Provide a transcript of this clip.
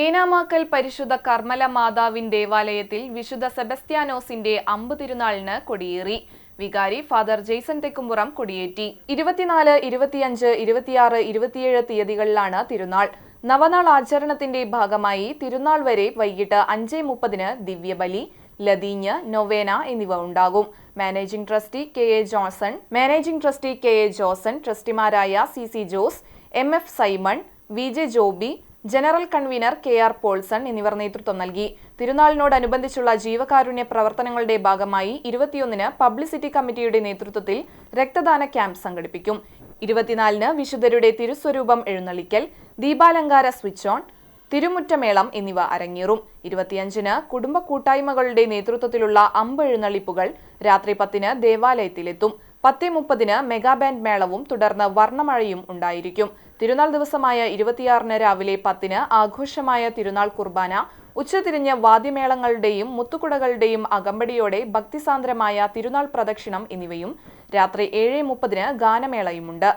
ഏനാമാക്കൽ പരിശുദ്ധ കർമ്മല മാതാവിൻ ദേവാലയത്തിൽ വിശുദ്ധ സെബസ്ത്യാനോസിന്റെ അമ്പ് തിരുനാളിന് കൊടിയേറി. വികാരി ഫാദർ ജെയ്സൺ തെക്കുംപുറം കൊടിയേറ്റി. ഇരുപത്തിനാല് ഇരുപത്തിയഞ്ച് ഇരുപത്തിയാറ് ഇരുപത്തിയേഴ് തീയതികളിലാണ് തിരുനാൾ. നവനാൾ ആചരണത്തിന്റെ ഭാഗമായി തിരുനാൾ വരെ വൈകിട്ട് അഞ്ച് മുപ്പതിന് ദിവ്യബലി ലതീഞ്ഞ് നൊവേന എന്നിവ ഉണ്ടാകും. Managing trustee K A Johnson managing trustee K A Johnson ട്രസ്റ്റിമാരായ C C Jose M F Simon V J Joby general convener K R Paulson എന്നിവർ നേതൃത്വം നൽകി. തിരുനാളിനോടനുബന്ധിച്ചുള്ള ജീവകാരുണ്യ പ്രവർത്തനങ്ങളുടെ ഭാഗമായി ഇരുപത്തിയൊന്നിന് പബ്ലിസിറ്റി കമ്മിറ്റിയുടെ നേതൃത്വത്തിൽ രക്തദാന ക്യാമ്പ് സംഘടിപ്പിക്കും. ഇരുപത്തിനാലിന് വിശുദ്ധരുടെ തിരുസ്വരൂപം എഴുന്നള്ളിക്കൽ ദീപാലങ്കാര സ്വിച്ച് ഓൺ തിരുമുറ്റമേളം എന്നിവ അരങ്ങേറും. ഇരുപത്തിയഞ്ചിന് കുടുംബ കൂട്ടായ്മകളുടെ നേതൃത്വത്തിലുള്ള അമ്പെഴുന്നള്ളിപ്പുകൾ രാത്രി പത്തിന് ദേവാലയത്തിലെത്തും. പത്ത് മുപ്പതിന് മെഗാ ബാൻഡ് മേളവും തുടർന്ന് വർണമഴയും ഉണ്ടായിരിക്കും. തിരുനാൾ ദിവസമായ ഇരുപത്തിയാറിന് രാവിലെ പത്തിന് ആഘോഷമായ തിരുനാൾ കുർബാന ഉച്ചതിരിഞ്ഞ് വാദ്യമേളങ്ങളുടെയും മുത്തുകുടകളുടെയും അകമ്പടിയോടെ ഭക്തിസാന്ദ്രമായ തിരുനാൾ പ്രദക്ഷിണം എന്നിവയും രാത്രി ഏഴ് മുപ്പതിന് ഗാനമേളയുമുണ്ട്.